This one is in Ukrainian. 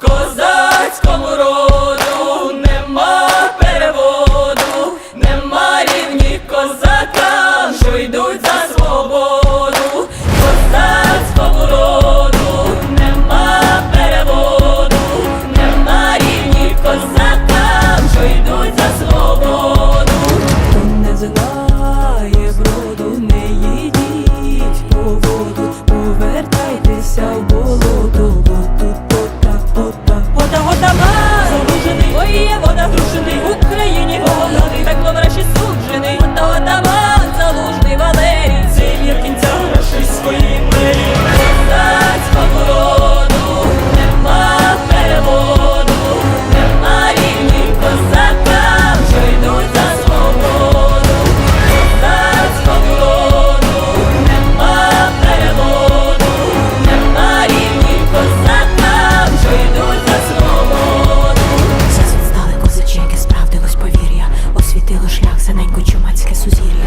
Козацькому роду нема переводу, нема рівні козакам, що йдуть. resucitar.